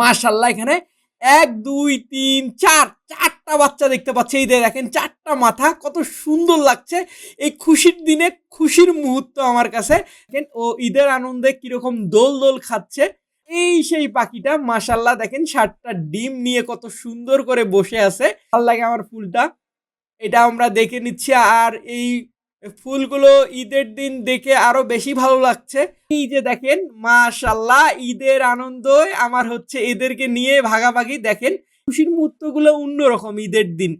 মাশাল্লাহ এখানে এক, দুই, তিন, চার, চারটা বাচ্চা দেখতে পাচ্ছি। এই দেখেন, চারটা মাথা, কত সুন্দর লাগছে। এই খুশির দিনে, খুশির মুহূর্ত আমার কাছে। ও ঈদের আনন্দে কীরকম দোল দোল খাচ্ছে। এই সেই পাখিটা মাশাল্লাহ দেখেন, সাতটা ডিম নিয়ে কত সুন্দর করে বসে আছে। ভালো লাগে আমার ফুলটা। এটা আমরা দেখে নিচ্ছি, আর এই ফুলগুলো ঈদের দিন দেখে আরও বেশি ভালো লাগছে। এই যে দেখেন মাশাল্লাহ ঈদের আনন্দ আমার হচ্ছে এদেরকে নিয়ে ভাগাভাগি, দেখেন। খুশির মুহূর্তগুলো অন্যরকম ঈদের দিন।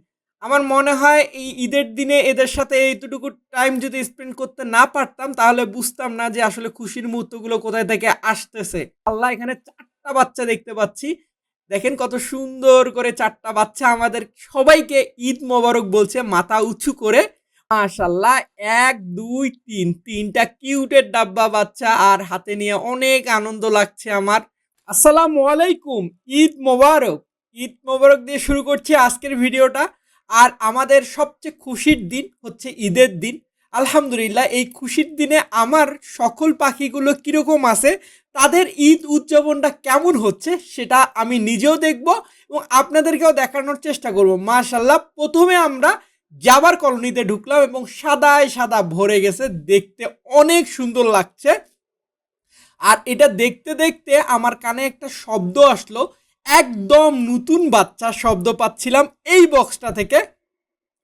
আমার মনে হয় এই ঈদের দিনে এদের সাথে এইটুকু টাইম যদি স্পেন্ড করতে না পারতাম, তাহলে বুঝতাম না যে আসলে খুশির মুহূর্তগুলো কোথায় থেকে আসতেছে। আল্লাহ এখানে চারটা বাচ্চা দেখতে পাচ্ছি। দেখেন কত সুন্দর করে চারটা বাচ্চা আমাদের সবাইকে ঈদ মোবারক বলছে, মাথা উঁচু করে। মাশাল্লাহ এক, দুই, তিন, তিনটা কিউটের ডাব্বা বাচ্চা আর হাতে নিয়ে অনেক আনন্দ লাগছে আমার। আসসালামু আলাইকুম, ঈদ মোবারক। ঈদ মোবারক দিয়ে শুরু করছি আজকের ভিডিওটা। আর আমাদের সবচেয়ে খুশির দিন হচ্ছে ঈদের দিন। আলহামদুলিল্লাহ, এই খুশির দিনে আমার সকল পাখিগুলো কীরকম আছে, তাদের ঈদ উদযাপনটা কেমন হচ্ছে সেটা আমি নিজেও দেখব এবং আপনাদেরকেও দেখানোর চেষ্টা করব। মাশাল্লাহ প্রথমে আমরা যাবার কলোনিতে ঢুকলাম এবং সাদায় সাদা ভরে গেছে, দেখতে অনেক সুন্দর লাগছে। আর এটা দেখতে দেখতে আমার কানে একটা শব্দ আসলো, একদম নতুন বাচ্চা শব্দ পাচ্ছিলাম এই বক্সটা থেকে।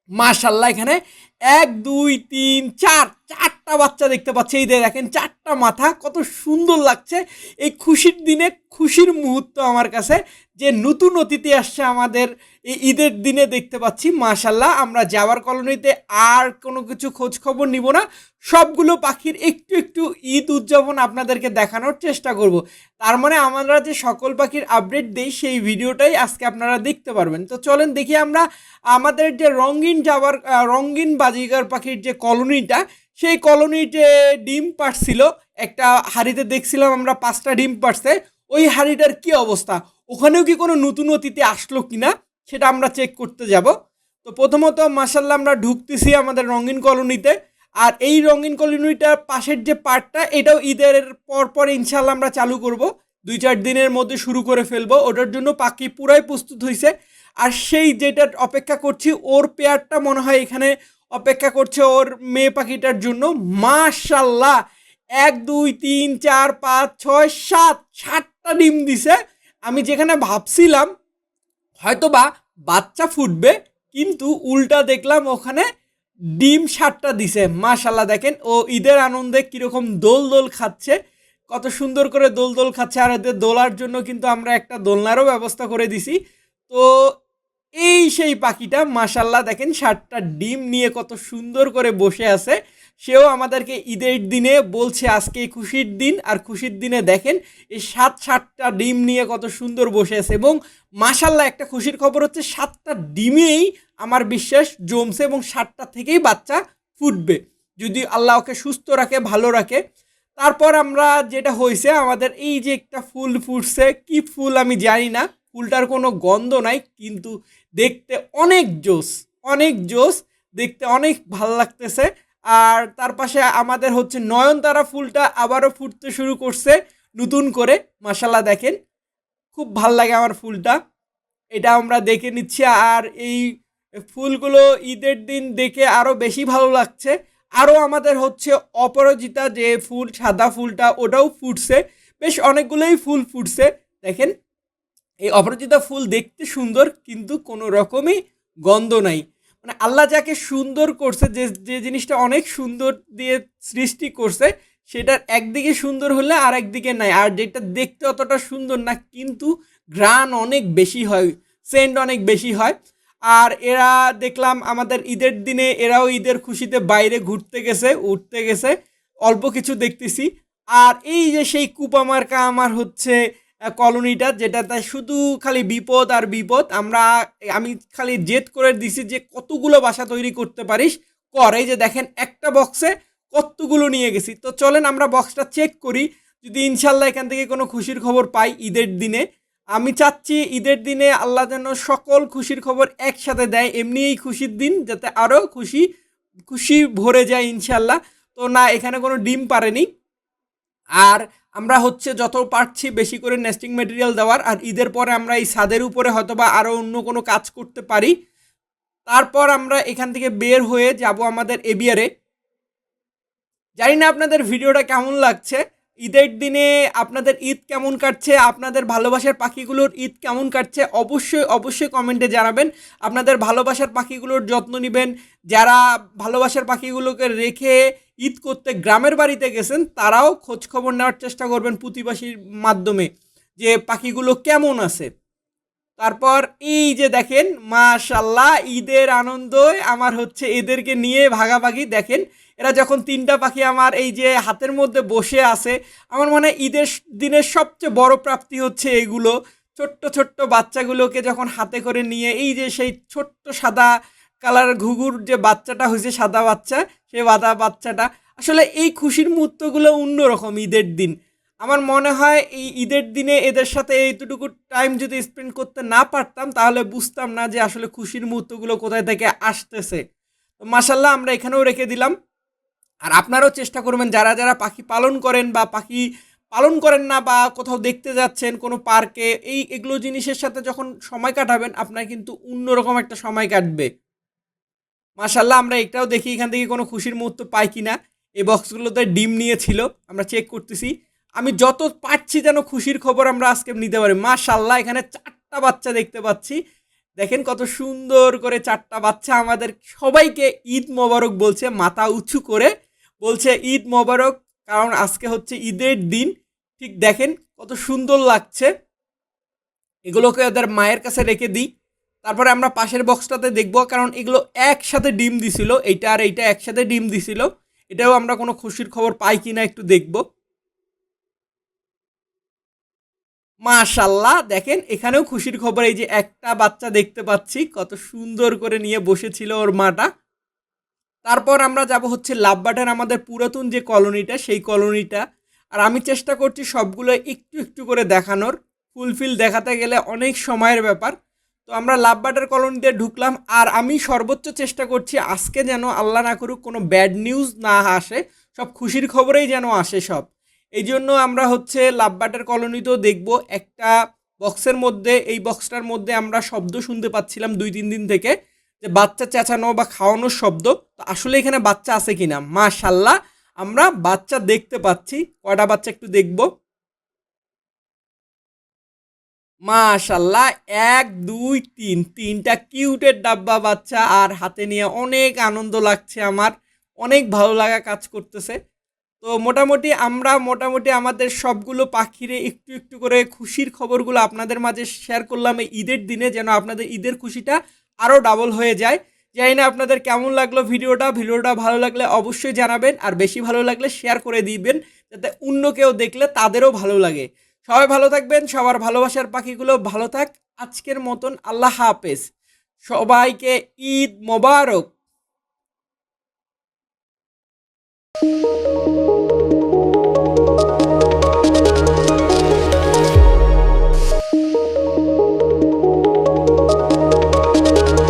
মাশাল্লাহ, এখানে এক, দুই, তিন, চার চার চারটা বাচ্চা দেখতে পাচ্ছি। এই দেখেন চারটা মাথা, কত সুন্দর লাগছে। এই খুশির দিনে, খুশির মুহূর্ত আমার কাছে। যে নতুন অতিথি আসছে আমাদের, এই ঈদের দিনে দেখতে পাচ্ছি মাশাল্লাহ আমরা যাওয়ার কলোনিতে আর কোনো কিছু খোঁজ খবর নিব না। সবগুলো পাখির একটু একটু ঈদ উদযাপন আপনাদেরকে দেখানোর চেষ্টা করব। তার মানে আমরা যে সকল পাখির আপডেট দেই, সেই ভিডিওটাই আজকে আপনারা দেখতে পারবেন। তো চলেন দেখি আমরা, আমাদের যে রঙিন যাওয়ার রঙিন বাজিকার পাখির যে কলোনিটা সেই কলোনিতে ডিম পাড়ছিল। একটা হাড়িতে দেখছিলাম আমরা পাঁচটা ডিম পাড়ছে। ওই হাড়িটার কি অবস্থা? ওখানেও কি কোনো নতুন অতিথি আসলো কিনা সেটা আমরা চেক করতে যাব। তো প্রথমত মাসাল্লাহ আমরা ঢুকতেছি আমাদের রঙিন কলোনিতে। আর এই রঙিন কলোনিটার পাশের যে পার্টটা এটাও ঈদের পর পর ইনশাল্লাহ আমরা চালু করব। দুই চার দিনের মধ্যে শুরু করে ফেলব। ওটার জন্য পাখি পুরাই প্রস্তুত হয়েছে আর সেই যেটা অপেক্ষা করছি, ওর পেয়ারটা মনে হয় এখানে অপেক্ষা করছে ওর মেয়ে পাখিটার জন্য। মাশাল্লাহ এক, দুই, তিন, চার, পাঁচ, ছয়, সাত, সাতটা ডিম দিছে। আমি যেখানে ভাবছিলাম হয়তো বা বাচ্চা ফুটবে, কিন্তু উল্টা দেখলাম ওখানে ডিম সাতটা দিছে। মাশাল্লাহ দেখেন, ও ঈদের আনন্দে কীরকম দোল দোল খাচ্ছে। কত সুন্দর করে দোল দোল খাচ্ছে। আর এদের দোলার জন্য কিন্তু আমরা একটা দোলনারও ব্যবস্থা করে দিছি। তো এই সেই পাখিটা মাশাল্লাহ দেখেন সাতটা ডিম নিয়ে কত সুন্দর করে বসে আছে। সেও আমাদেরকে ঈদের দিনে বলছে, আজকে খুশির দিন। আর খুশির দিনে দেখেন, এই সাত, সাতটা ডিম নিয়ে কত সুন্দর বসে আছে এবং মাশাল্লাহ একটা খুশির খবর হচ্ছে, সাতটা ডিমেই আমার বিশ্বাস জমছে এবং সাতটা থেকেই বাচ্চা ফুটবে। যদি আল্লাহ ওকে সুস্থ রাখে, ভালো রাখে। তারপর আমরা যেটা হয়েছে, আমাদের এই যে একটা ফুল ফুটছে, কি ফুল আমি জানি না। ফুলটার কোনো গন্ধ নাই, কিন্তু দেখতে অনেক জোস অনেক জোস দেখতে অনেক ভালো লাগতেছে। আর তার পাশে আমাদের হচ্ছে নয়নতারা ফুলটা আবারও ফুটতে শুরু করছে নতুন করে মাসাল্লাহ দেখেন। খুব ভালো লাগে আমার ফুলটা। এটা আমরা দেখে নিচ্ছি, আর এই ফুলগুলো ঈদের দিন দেখে আরও বেশি ভালো লাগছে। আরও আমাদের হচ্ছে অপরাজিতা যে ফুল, সাদা ফুলটা, ওটাও ফুটছে। বেশ অনেকগুলোই ফুল ফুটছে, দেখেন। এই অপরাজিতা ফুল দেখতে সুন্দর, কিন্তু কোনো রকমই গন্ধ নাই। মানে আল্লাহ যাকে সুন্দর করছে, যে যে জিনিসটা অনেক সুন্দর দিয়ে সৃষ্টি করছে, সেটার একদিকে সুন্দর হলে আর একদিকে নাই। আর যেটা দেখতে অতটা সুন্দর না, কিন্তু গ্রান অনেক বেশি হয়, সেন্ট অনেক বেশি হয়। আর এরা দেখলাম আমাদের ঈদের দিনে, এরাও ঈদের খুশিতে বাইরে ঘুরতে গেছে, উঠতে গেছে, অল্প কিছু দেখতেছি। আর এই যে সেই কুপামার্কা আমার হচ্ছে কলোনিটা যেটাতে শুধু খালি বিপদ আর বিপদ। আমরা, আমি খালি জেদ করে দিছি যে কতগুলো বাসা তৈরি করতে পারিস। কর, এই যে দেখেন একটা বক্সে কতগুলো নিয়ে গেছি। তো চলেন আমরা বক্সটা চেক করি। যদি ইনশাল্লাহ এখান থেকে কোনো খুশির খবর পাই ঈদের দিনে। আমি চাচ্ছি ঈদের দিনে আল্লাহ যেন সকল খুশির খবর একসাথে দেয় এমনি এই খুশির দিন, যাতে আরও খুশি খুশি ভরে যায় ইনশাল্লাহ। তো না, এখানে কোনো ডিম পারেনি আর আমরা হচ্ছে যত পারছি বেশি করে নেস্টিং মেটেরিয়াল দেওয়ার, আর ঈদের পরে আমরা এই ছাদের উপরে হয়তো বা আরও অন্য কোনো কাজ করতে পারি। তারপর আমরা এখান থেকে বের হয়ে যাব আমাদের এবিয়ারে জানি না আপনাদের ভিডিওটা কেমন লাগছে। ঈদের দিনে আপনাদের ঈদ কেমন কাটছে, আপনাদের ভালোবাসার পাখিগুলোর ঈদ কেমন কাটছে, অবশ্যই অবশ্যই কমেন্টে জানাবেন। আপনাদের ভালোবাসার পাখিগুলোর যত্ন নেবেন। যারা ভালোবাসার পাখিগুলোকে রেখে ঈদ করতে গ্রামের বাড়িতে গেছেন, তারাও খোঁজ খবর নেওয়ার চেষ্টা করবেন প্রতিবাসীর মাধ্যমে যে পাখিগুলো কেমন আছে। তারপর এই যে দেখেন মাশাল্লাহ ঈদের আনন্দই আমার হচ্ছে এদেরকে নিয়ে ভাগাভাগি। দেখেন, এরা যখন তিনটা পাখি আমার এই যে হাতের মধ্যে বসে আছে, আমার মনে হয় ঈদের দিনের সবচেয়ে বড় প্রাপ্তি হচ্ছে এগুলো। ছোট্ট ছোট্ট বাচ্চাগুলোকে যখন হাতে করে নিয়ে, এই যে সেই ছোট্ট সাদা কালার ঘুঘুর যে বাচ্চাটা হয়েছে, সাদা বাচ্চা, সেই বাদা বাচ্চাটা, আসলে এই খুশির মুহূর্তগুলো অন্যরকম ঈদের দিন। আমার মনে হয় এই ঈদের দিনে এদের সাথে এইটুকু টাইম যদি স্পেন্ড করতে না পারতাম, তাহলে বুঝতাম না যে আসলে খুশির মুহূর্তগুলো কোথায় থেকে আসতেছে। তো মাসাল্লাহ আমরা এখানেও রেখে দিলাম। আর আপনারাও চেষ্টা করবেন, যারা যারা পাখি পালন করেন বা পাখি পালন করেন না বা কোথাও দেখতে যাচ্ছেন, কোনো পার্কে এই এগুলো জিনিসের সাথে যখন সময় কাটাবেন, আপনার কিন্তু অন্যরকম একটা সময় কাটবে। মাশাল্লাহ আমরা এটাও দেখি এখান থেকে কোনো খুশির মুহূর্ত পাই কি না এই বক্সগুলোতে ডিম নিয়েছিল, আমরা চেক করতেছি। আমি যত পারছি যেন খুশির খবর আমরা আজকে নিতে পারি। মাশাল্লাহ এখানে চারটা বাচ্চা দেখতে পাচ্ছি। দেখেন কত সুন্দর করে চারটা বাচ্চা আমাদের সবাইকে ঈদ মোবারক বলছে, মাথা উঁচু করে বলছে ঈদ মোবারক, কারণ আজকে হচ্ছে ঈদের দিন। ঠিক দেখেন কত সুন্দর লাগছে। এগুলোকে ওদের মায়ের কাছে রেখে দিই। তারপরে আমরা পাশের বক্সটাতে দেখব, কারণ এগুলো একসাথে ডিম দিছিল, এইটা আর এইটা একসাথে ডিম দিছিল। এটাও আমরা কোনো খুশির খবর পাই কিনা একটু দেখব। মাশাল্লাহ, দেখেন এখানেও খুশির খবর, এই যে একটা বাচ্চা দেখতে পাচ্ছি, কত সুন্দর করে নিয়ে বসেছিল ওর মাটা। তারপর আমরা যাব হচ্ছে লাভবাটার আমাদের পুরাতন যে কলোনিটা, সেই কলোনিটা। আর আমি চেষ্টা করছি সবগুলো একটু একটু করে দেখানোর। ফুলফিল দেখাতে গেলে অনেক সময়ের ব্যাপার। তো আমরা লাভবাটার কলোনিতে ঢুকলাম আর আমি সর্বোচ্চ চেষ্টা করছি আজকে যেন আল্লাহ না করুক কোনো ব্যাড নিউজ না আসে, সব খুশির খবরেই যেন আসে সব। এই জন্য আমরা হচ্ছে লাভবাটার কলোনিতেও দেখব একটা বক্সের মধ্যে, এই বক্সটার মধ্যে আমরা শব্দ শুনতে পাচ্ছিলাম দুই তিন দিন থেকে, যে বাচ্চা চেঁচানো বা খাওয়ানোর শব্দ। তো আসলে এখানে বাচ্চা আছে কিনা? মাশাল্লাহ আমরা বাচ্চা দেখতে পাচ্ছি, কয়টা বাচ্চা একটু দেখব। মাশাল্লাহ এক, দুই, তিন। তিনটা কিউটের ডাব্বা বাচ্চা আর হাতে নিয়ে অনেক আনন্দ লাগছে আমার। অনেক ভালো লাগা কাজ করতেছে। তো মোটামুটি আমরা মোটামুটি আমাদের সবগুলো পাখিরে একটু একটু করে খুশির খবরগুলো আপনাদের মাঝে শেয়ার করলাম ঈদের দিনে, যেন আপনাদের ঈদের খুশিটা আরও ডাবল হয়ে যায়। জানি না আপনাদের কেমন লাগল ভিডিওটা। ভিডিওটা ভালো লাগলে অবশ্যই জানাবেন, আর বেশি ভালো লাগলে শেয়ার করে দিবেন, যাতে অন্য কেউ দেখলে তাদেরও ভালো লাগে। সবাই ভালো থাকবেন, সবার ভালোবাসার পাখিগুলো ভালো থাক। আজকের মতন আল্লাহ হাফেজ। সবাইকে ঈদ মোবারক।